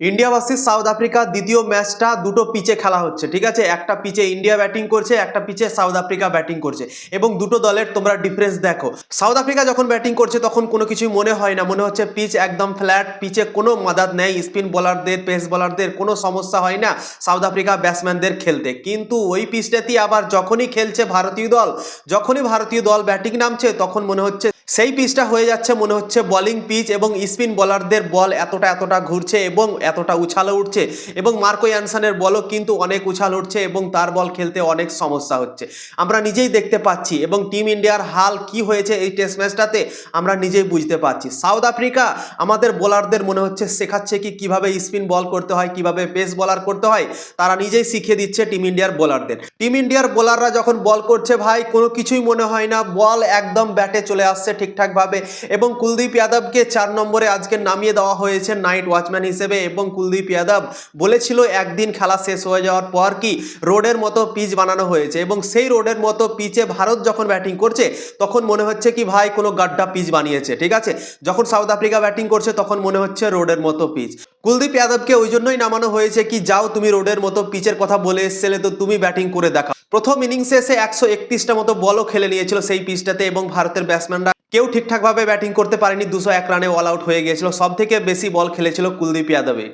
India versus south Africa দ্বিতীয় ম্যাচটা দুটো পিচে খেলা হচ্ছে, ঠিক আছে? একটা পিচে ইন্ডিয়া ব্যাটিং করছে, একটা পিচে সাউথ আফ্রিকা ব্যাটিং করছে, এবং দুটো দলের তোমরা ডিফারেন্স দেখো। সাউথ আফ্রিকা যখন ব্যাটিং করছে, তখন কোনো কিছুই মনে হয় না, মনে হচ্ছে পিচ একদম ফ্ল্যাট, পিচে কোনো মাদাত নেই, স্পিন বোলারদের, পেস বোলারদের, কোনো সমস্যা হয় না, সাউথ আফ্রিকা ব্যাটসম্যানদের খেলতে। কিন্তু ওই পিচটাতেই আবার যখনই খেলছে ভারতীয় দল, যখনই ভারতীয় দল ব্যাটিং নামছে, তখন মনে হচ্ছে সেই পিচটা হয়ে যাচ্ছে মনে হচ্ছে বোলিং পিচ এবং স্পিন বোলারদের বল এতটা এতটা ঘুরছে এবং এতটা উছালে উঠছে এবং মার্কো ইয়ানসানের বলও কিন্তু অনেক উছাল উঠছে এবং তার বল খেলতে অনেক সমস্যা হচ্ছে। আমরা নিজেই দেখতে পাচ্ছি এবং টিম ইন্ডিয়ার হাল কি হয়েছে এই টেস্ট ম্যাচটাতে আমরা নিজেই বুঝতে পারছি। সাউথ আফ্রিকা আমাদের বোলারদের মনে হচ্ছে শেখাচ্ছে কি কীভাবে স্পিন বল করতে হয়, কীভাবে পেস বলার করতে হয়, তারা নিজেই শিখিয়ে দিচ্ছে টিম ইন্ডিয়ার বোলারদের টিম ইন্ডিয়ার বোলাররা যখন বল করছে, ভাই কোনো কিছুই মনে হয় না বল একদম ব্যাটে চলে আসছে ঠিকঠাকভাবে এবং কুলদীপ যাদবকে চার নম্বরে আজকে নামিয়ে দেওয়া হয়েছে নাইট ওয়াচম্যান হিসেবে এবং কুলদীপ যাদব বলেছিল একদিন খেলা শেষ হয়ে যাওয়ার পর কি রোডের মতো পিচ বানানো হয়েছে এবং সেই রোডের মতো পিচে ভারত যখন ব্যাটিং করছে, তখন মনে হচ্ছে কি ভাই কোনো গাড্ডা পিচ বানিয়েছে, ঠিক আছে? যখন সাউথ আফ্রিকা ব্যাটিং করছে, তখন মনে হচ্ছে রোডের মতো পিচ। কুলদীপ যাদবকে ওই জন্যই নামানো হয়েছে কি, যাও তুমি রোডের মতো পিচের কথা বলে এসছিলে তো তুমি ব্যাটিং করে দেখা প্রথম ইনিংসে এসে একশো একত্রিশটা মতো বলও খেলে নিয়েছিল সেই পিচটাতে এবং ভারতের ব্যাটসম্যানরা কেউ ঠিকঠাকভাবে ব্যাটিং করতে পারেনি, দুশো এক রানে অল আউট হয়ে গিয়েছিল। সব থেকে বেশি বল খেলেছিল কুলদীপ যাদবে।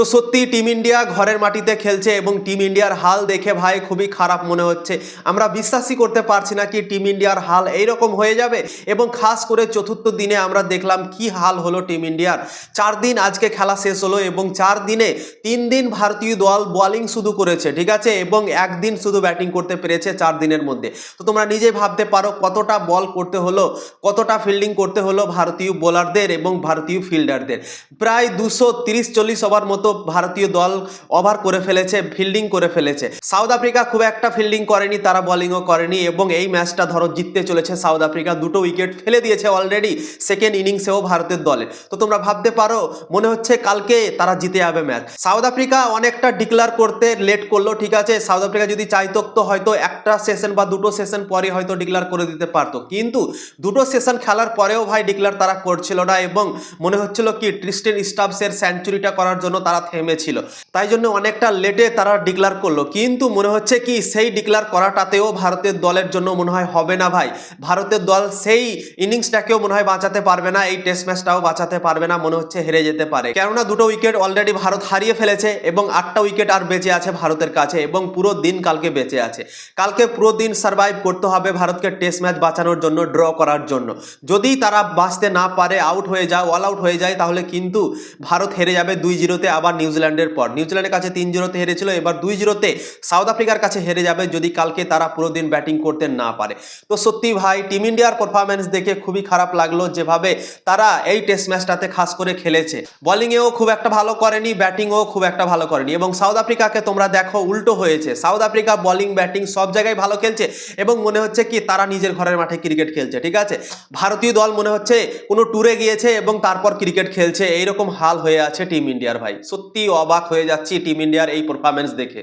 তো সত্যি টিম ইন্ডিয়া ঘরের মাটিতে খেলছে এবং টিম ইন্ডিয়ার হাল দেখে ভাই খুবই খারাপ মনে হচ্ছে। আমরা বিশ্বাসই করতে পারছি না কি টিম ইন্ডিয়ার হাল এইরকম হয়ে যাবে এবং খাস করে চতুর্থ দিনে আমরা দেখলাম কি হাল হলো টিম ইন্ডিয়ার চার দিন আজকে খেলা শেষ হলো এবং চার দিনে তিন দিন ভারতীয় দল বোলিং শুধু করেছে, ঠিক আছে? এবং একদিন শুধু ব্যাটিং করতে পেরেছে চার দিনের মধ্যে। তো তোমরা নিজেই ভাবতে পারো কতটা বল করতে হলো, কতটা ফিল্ডিং করতে হলো ভারতীয় বোলারদের এবং ভারতীয় ফিল্ডারদের প্রায় দুশো তিরিশ চল্লিশ ওভার মতো ভারতীয় দল ওভার করে ফেলেছে ফিল্ডিং করে ফেলেছে। সাউথ আফ্রিকা খুব একটা ফিল্ডিং করেনি, তারা বোলিংও করেনি এবং এই ম্যাচটা ধরো জিততে চলেছে সাউথ আফ্রিকা। দুটো উইকেট ফেলে দিয়েছে অলরেডি সেকেন্ড ইনিংসেও ভারতের দলে। তো তোমরা ভাবতে পারো, মনে হচ্ছে কালকে তারা জিতে যাবে ম্যাচ। সাউথ আফ্রিকা অনেকটা ডিক্লার করতে লেট করল, ঠিক আছে? সাউথ আফ্রিকা যদি চাইতো, তো হয়তো একটা সেশন বা দুটো সেশন পরে হয়তো ডিক্লার করে দিতে পারতো। কিন্তু দুটো সেশন খেলার পরেও ভাই ডিক্লার তারা করছিল না এবং মনে হচ্ছিল কি ট্রিস্টেন স্টাফসের সেঞ্চুরিটা করার জন্য তারা থেমেছিল। তাই জন্য অনেকটা লেটে তারা ডিক্লার করল। কিন্তু মনে হচ্ছে কি, সেই ডিক্লার করাটাতেও ভারতের দলের জন্য মনে হয় হবে না ভাই। ভারতের দল সেই ইনিংসটাকেও মনে হয় বাঁচাতে পারবে না, এই টেস্ট ম্যাচটাও বাঁচাতে পারবে না, মনে হচ্ছে হেরে যেতে পারে। কেননা দুটো উইকেট অলরেডি ভারত হারিয়ে ফেলেছে এবং আটটা উইকেট আর বেঁচে আছে ভারতের কাছে এবং পুরো দিন কালকে বেঁচে আছে। কালকে পুরো দিন সার্ভাইভ করতে হবে ভারতকে টেস্ট ম্যাচ বাঁচানোর জন্য ড্র করার জন্য। যদি তারা বাঁচতে না পারে আউট হয়ে যায় অল আউট হয়ে যায়, তাহলে কিন্তু ভারত হেরে যাবে দুই জিরোতে আবার নিউজিল্যান্ডের পর। নিউজিল্যান্ডের কাছে তিন জিরোতে হেরেছিল, এবার দুই জিরোতে সাউথ আফ্রিকার কাছে হেরে যাবে যদি কালকে তারা পুরো দিন ব্যাটিং করতে না পারে। তো সত্যি ভাই, টিম ইন্ডিয়ার পারফরমেন্স দেখে খুবই খারাপ লাগল যেভাবে তারা এই টেস্ট ম্যাচটাতে খাস করে খেলেছে। বোলিংয়েও খুব একটা ভালো করেনি ব্যাটিংও খুব একটা ভালো করেনি। এবং সাউথ আফ্রিকাকে তোমরা দেখো উল্টো হয়েছে। সাউথ আফ্রিকা বোলিং ব্যাটিং সব জায়গায় ভালো খেলছে এবং মনে হচ্ছে কি তারা নিজের ঘরের মাঠে ক্রিকেট খেলছে, ঠিক আছে? ভারতীয় দল মনে হচ্ছে কোনো ট্যুরে গিয়েছে এবং তারপর ক্রিকেট খেলছে, এইরকম হাল হয়ে আছে টিম ইন্ডিয়ার ভাই। সত্যি অবাক হয়ে যাচ্ছি টিম ইন্ডিয়ার এই পারফরমেন্স দেখে।